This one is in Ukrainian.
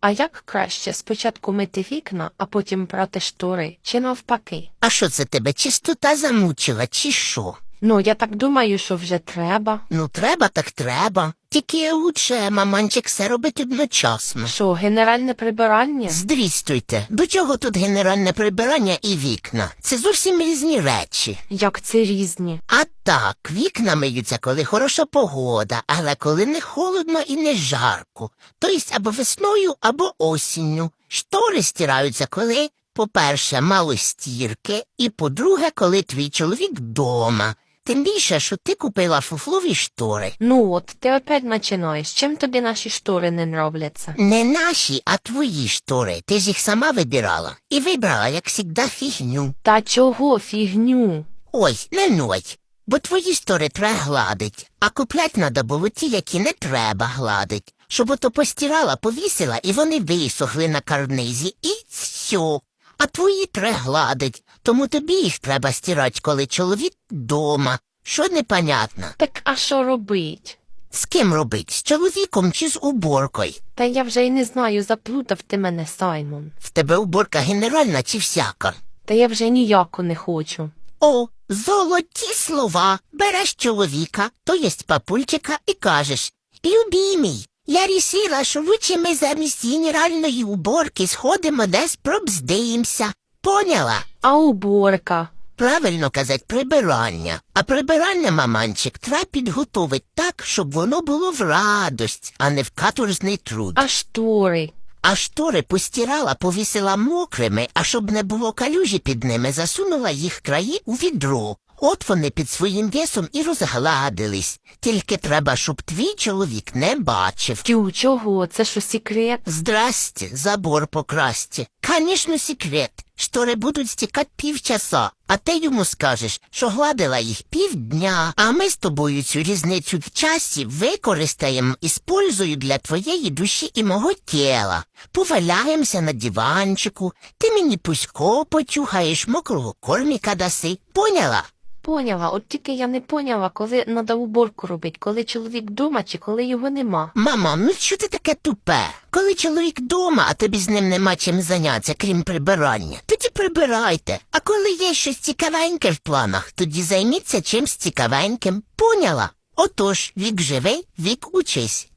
А як краще спочатку мити вікна, а потім прати штори, чи навпаки? А що це тебе чистота замучила, чи що? Ну, я так думаю, що вже треба. Ну, треба, так треба. Тільки лучше, маманчик, все робить одночасно. Що, генеральне прибирання? Здрістуйте, до чого тут генеральне прибирання і вікна? Це зовсім різні речі. Як це різні? А так, вікна миються, коли хороша погода, але коли не холодно і не жарко. Тобто або весною, або осінню. Штори стираються, коли, по-перше, мало стірки, і по-друге, коли твій чоловік вдома. Тим більше, що ти купила фуфлові штори. Ну от, ти опять починаєш. Чим тобі наші штори не нравляться? Не наші, а твої штори. Ти ж їх сама вибирала. І вибрала, як завжди, фігню. Та чого фігню? Ой, не ной. Бо твої штори треба гладить, а куплять надо було ті, які не треба гладить. Щоб ото постирала, повісила, і вони висохли на карнизі, і все. А твої треба гладить, тому тобі їх треба стирати, коли чоловік вдома. Що непонятно? Так а що робить? З ким робить? З чоловіком чи з уборкою? Та я вже й не знаю, заплутав ти мене, Саймон. В тебе уборка генеральна чи всяка? Та я вже ніяку не хочу. О, золоті слова. Береш чоловіка, то єсть папульчика, і кажеш Любімій, я рішила, що лучше ми замість генеральної уборки сходимо десь пробздиємося. Поняла? А уборка? Правильно казать прибирання. А прибирання, маманчик, треба підготовити так, щоб воно було в радость, а не в каторжний труд. А штори? А штори постирала, повісила мокрими, а щоб не було калюжі під ними, засунула їх краї у відро. От вони під своїм весом і розгладились. Тільки треба, щоб твій чоловік не бачив. Тю, чого? Це що секрет? Здрасте, забор покрасьте. Конечно, секрет. Штори будуть стікати півчаса, а ти йому скажеш, що гладила їх півдня, а ми з тобою цю різницю в часі використаємо і спользую для твоєї душі і мого тіла. Поваляємося на диванчику, ти мені пусько почухаєш, мокрого корміка даси. Поняла? Поняла, от тільки я не поняла, коли треба уборку робити, коли чоловік вдома чи коли його нема. Мама, ну що ти таке тупе? Коли чоловік дома, а тобі з ним нема чим зайнятися, крім прибирання, тоді прибирайте. А коли є щось цікавеньке в планах, тоді займіться чимсь цікавеньким. Поняла? Отож, вік живий, вік учись.